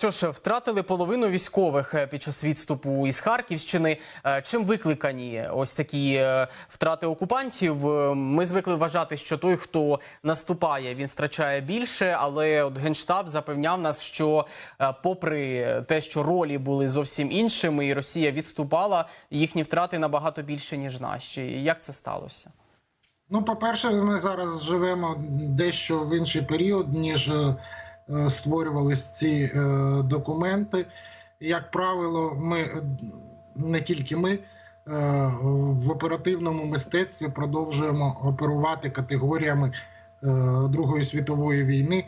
Що ж, втратили половину військових е, під час відступу із Харківщини. Е, Чим викликані ось такі е, втрати окупантів? Ми звикли вважати, що той, хто наступає, він втрачає більше. Але от генштаб запевняв нас, що попри те, що ролі були зовсім іншими, і Росія відступала, їхні втрати набагато більше ніж наші. Як це сталося? Ну, по-перше, ми зараз живемо дещо в інший період, ніж створювались ці е, документи. Як правило, ми е, не тільки ми е, в оперативному мистецтві продовжуємо оперувати категоріями е, Другої світової війни,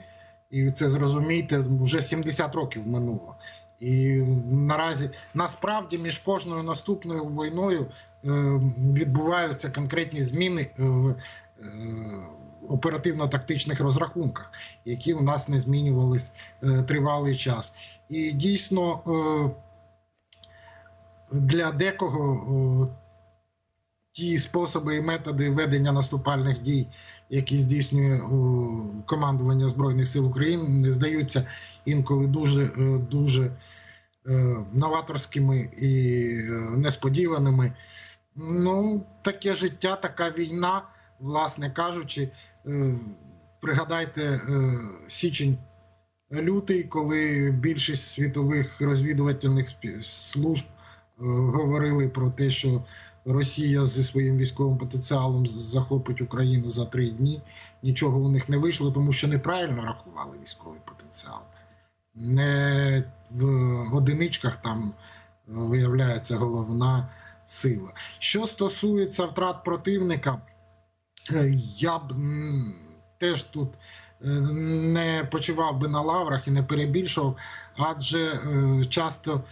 і це зрозумійте, вже 70 років минуло. І наразі насправді між кожною наступною війною е, відбуваються конкретні зміни в е, оперативно-тактичних розрахунках, які у нас не змінювались е, тривалий час. І дійсно е, для декого е, ті способи і методи ведення наступальних дій, які здійснює командування Збройних сил України, не здаються інколи дуже дуже новаторськими і несподіваними. Ну, таке життя, така війна, власне кажучи, пригадайте е, січень. Лютий, коли більшість світових розвідувальних служб е, говорили про те, що Росія зі своїм військовим потенціалом захопить Україну за три дні. Нічого у них не вийшло, тому що неправильно рахували військовий потенціал. Не в одиничках там е, виявляється головна сила. Що стосується втрат противника, е, я б теж тут е, не почував би на лаврах і не перебільшував, адже е, часто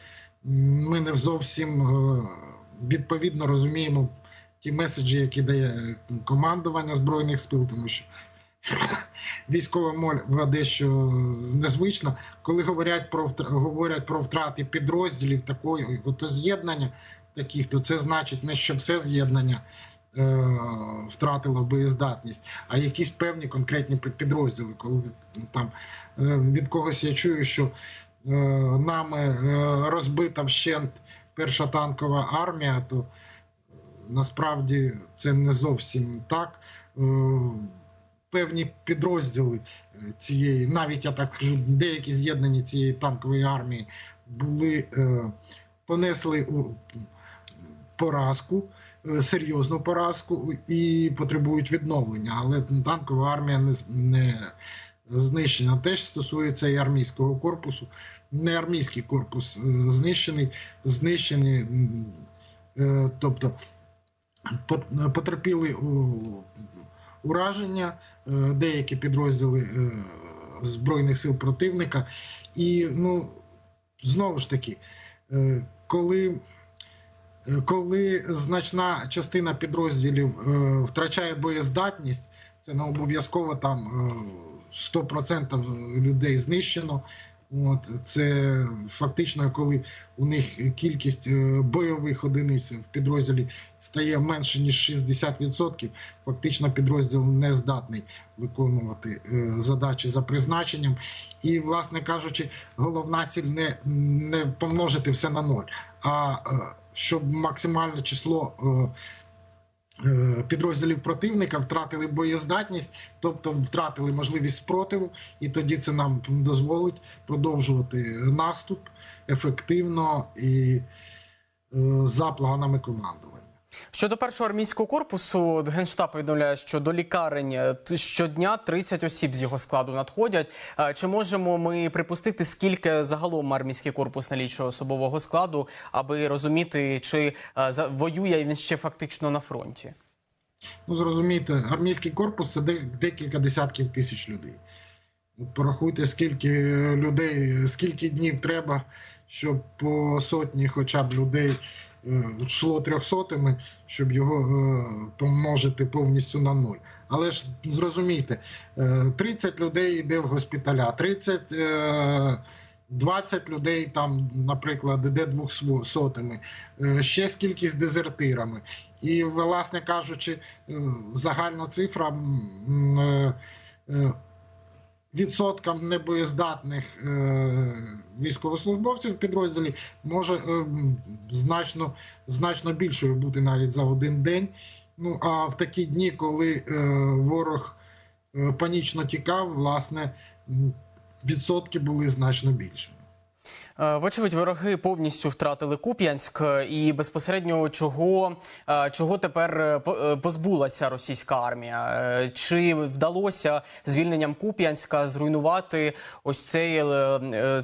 ми не зовсім е, відповідно розуміємо ті меседжі, які дає командування збройних сил, тому що військова мова дещо незвична. Коли говорять про говорять про втрати підрозділів такої, ото з'єднання таких, то це значить не що все з'єднання е, втратило боєздатність, а якісь певні конкретні підрозділи. Коли там е, від когось я чую, що е, нами розбита вщент перша танкова армія, то насправді це не зовсім так. Певні підрозділи цієї, навіть я так кажу, деякі з'єднані цієї танкової армії були понесли поразку, серйозну поразку і потребують відновлення. Але танкова армія не, не знищена. Теж стосується і армійського корпусу. Не армійський корпус е, знищений, знищені, е, тобто потерпіли ураження е, деякі підрозділи е, Збройних сил противника. І ну, знову ж таки, е, коли Е, коли значна частина підрозділів е, втрачає боєздатність, це не обов'язково там е, 100% людей знищено. От це фактично, коли у них кількість е, бойових одиниць в підрозділі стає менше ніж 60%, фактично підрозділ не здатний виконувати е, задачі за призначенням. І, власне кажучи, головна ціль не, не помножити все на ноль, а е, щоб максимальне число е, е, підрозділів противника втратили боєздатність, тобто втратили можливість спротиву, і тоді це нам дозволить продовжувати наступ ефективно і е, за планами командування. Щодо першого армійського корпусу, генштаб повідомляє, що до лікарень е, щодня 30 осіб з його складу надходять. Е, Чи можемо ми припустити, скільки загалом армійський корпус налічує особового складу, аби розуміти, чи е, воює він ще фактично на фронті? Ну, зрозумійте, армійський корпус це декілька десятків тисяч людей. Порахуйте, скільки людей, скільки днів треба, щоб по сотні хоча б людей е, трьохсотими, щоб його е, помножити повністю на нуль. Але ж зрозумійте, е, 30 людей йде в госпіталя, 30, е, 20 людей там, наприклад, йде двохсотими, е, ще скільки з дезертирами. І, власне кажучи, е, загальна цифра е, е, відсоткам небоєздатних е, військовослужбовців в підрозділі може е, значно, значно більшою бути навіть за один день. Ну а в такі дні, коли е, ворог панічно тікав, власне, відсотки були значно більшими. Е, Вочевидь, вороги повністю втратили Куп'янськ, е, і безпосередньо чого, е, чого тепер по- позбулася російська армія? Чи вдалося звільненням Куп'янська зруйнувати ось цей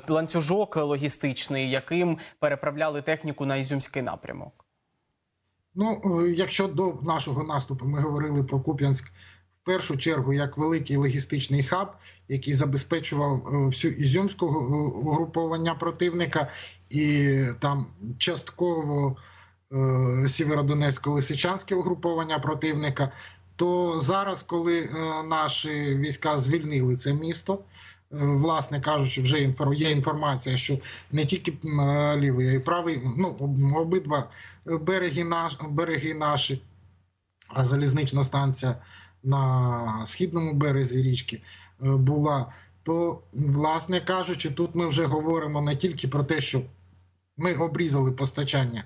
ланцюжок логістичний, яким переправляли техніку на Ізюмський напрямок? Ну, якщо до нашого наступу ми говорили про Куп'янськ першу чергу як великий логістичний хаб, який забезпечував е, всю ізюмську е, угруповання противника, і там частково е, сєвєродонецько-лисичанське угруповання противника, то зараз, коли е, наші війська звільнили це місто. Власне кажучи, вже є інформація, що не тільки лівий, а й правий, ну обидва береги, наш, береги наші, а залізнична станція на східному березі річки е, була. То, власне кажучи, тут ми вже говоримо не тільки про те, що ми обрізали постачання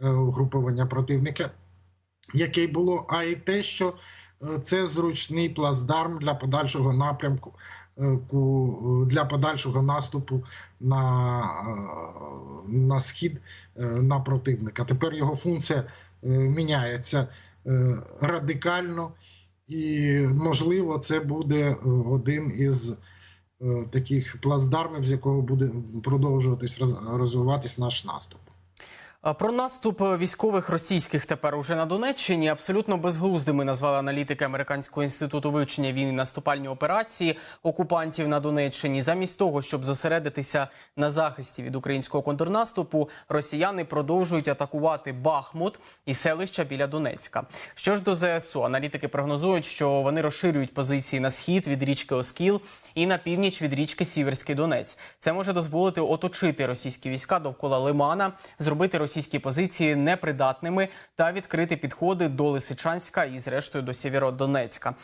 е, угруповання противника, яке було, а й те, що е, це зручний плацдарм для подальшого напрямку, для подальшого наступу на, на схід на противника. Тепер його функція міняється радикально, і можливо, це буде е, один із е, таких плацдармів, з якого буде продовжуватись роз- розвиватись наш наступ. Про наступ військових російських тепер уже на Донеччині абсолютно безглуздими назвали аналітики Американського інституту вивчення війни наступальні операції окупантів на Донеччині. Замість того, щоб зосередитися на захисті від українського контрнаступу, росіяни продовжують атакувати Бахмут і селища біля Донецька. Що ж до ЗСУ, аналітики прогнозують, що вони розширюють позиції на схід від річки Оскіл і на північ від річки Сіверський Донець. Це може дозволити оточити російські війська довкола Лимана, зробити російські позиції непридатними та відкрити підходи до Лисичанська і, зрештою, до Сєвєродонецька.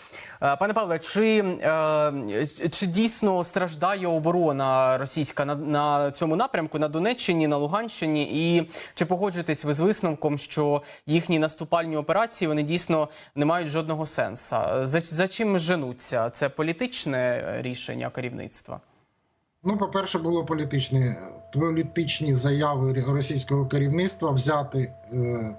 Е, Пане Павле, чи, е, чи дійсно страждає оборона російська на, на цьому напрямку на Донеччині, на Луганщині? І чи погоджуєтесь ви з висновком, що їхні наступальні операції вони дійсно не мають жодного сенсу? За, за чим женуться? Це політичне рішення керівництва? Ну, по-перше, було політичні, політичні заяви російського керівництва взяти, е, е,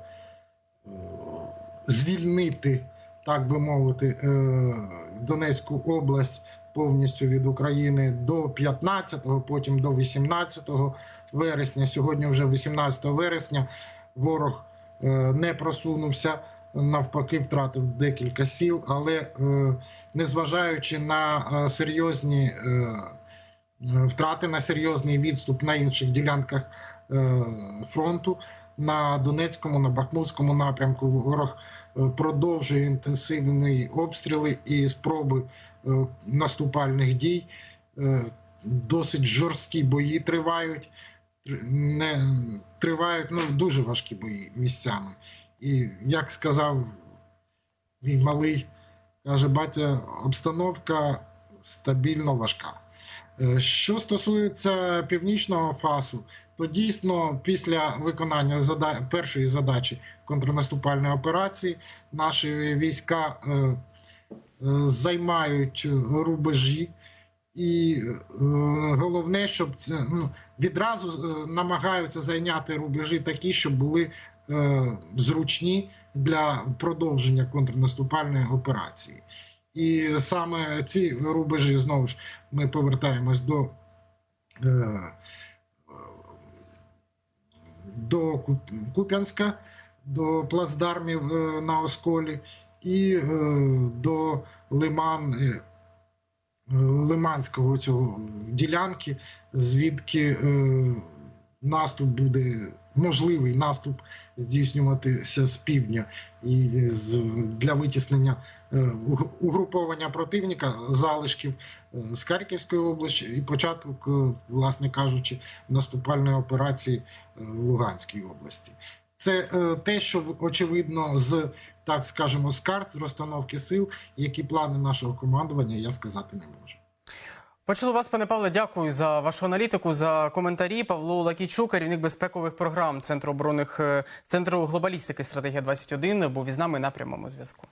звільнити, так би мовити, е, Донецьку область повністю від України до 15-го, потім до 18 вересня. Сьогодні вже 18 вересня ворог е, не просунувся. Навпаки, втратив декілька сіл, але е, незважаючи на е, серйозні е, втрати на серйозний відступ на інших ділянках фронту. На Донецькому, на Бахмутському напрямку ворог продовжує інтенсивні обстріли і спроби наступальних дій. Досить жорсткі бої тривають. Не тривають ну, дуже важкі бої місцями. І як сказав мій малий, каже батя, обстановка стабільно важка. Е, Що стосується північного фасу, то дійсно після виконання першої задачі контрнаступальної операції наші війська е, е, займають рубежі, і головне, щоб це ну, відразу намагаються зайняти рубежі такі, щоб були зручні для продовження контрнаступальної операції. І саме ці рубежі знову ж ми повертаємось до, е, до Куп'янська, до плацдармів е, на Осколі і е, до Лиман, е, Лиманського цього ділянки, звідки е, наступ буде можливий наступ здійснюватися з півдня і для витіснення е, угруповання противника залишків е, з Харківської області і початок, е, власне кажучи, наступальної операції в Луганській області. Це те, що очевидно з так скажемо з карт з розстановки сил, які плани нашого командування, я сказати не можу. Почули вас, пане Павле. Дякую за вашу аналітику, за коментарі. Павло Лакійчук, керівник безпекових програм Центру оборонних е, центру глобалістики стратегія 21 був із нами на прямому зв'язку.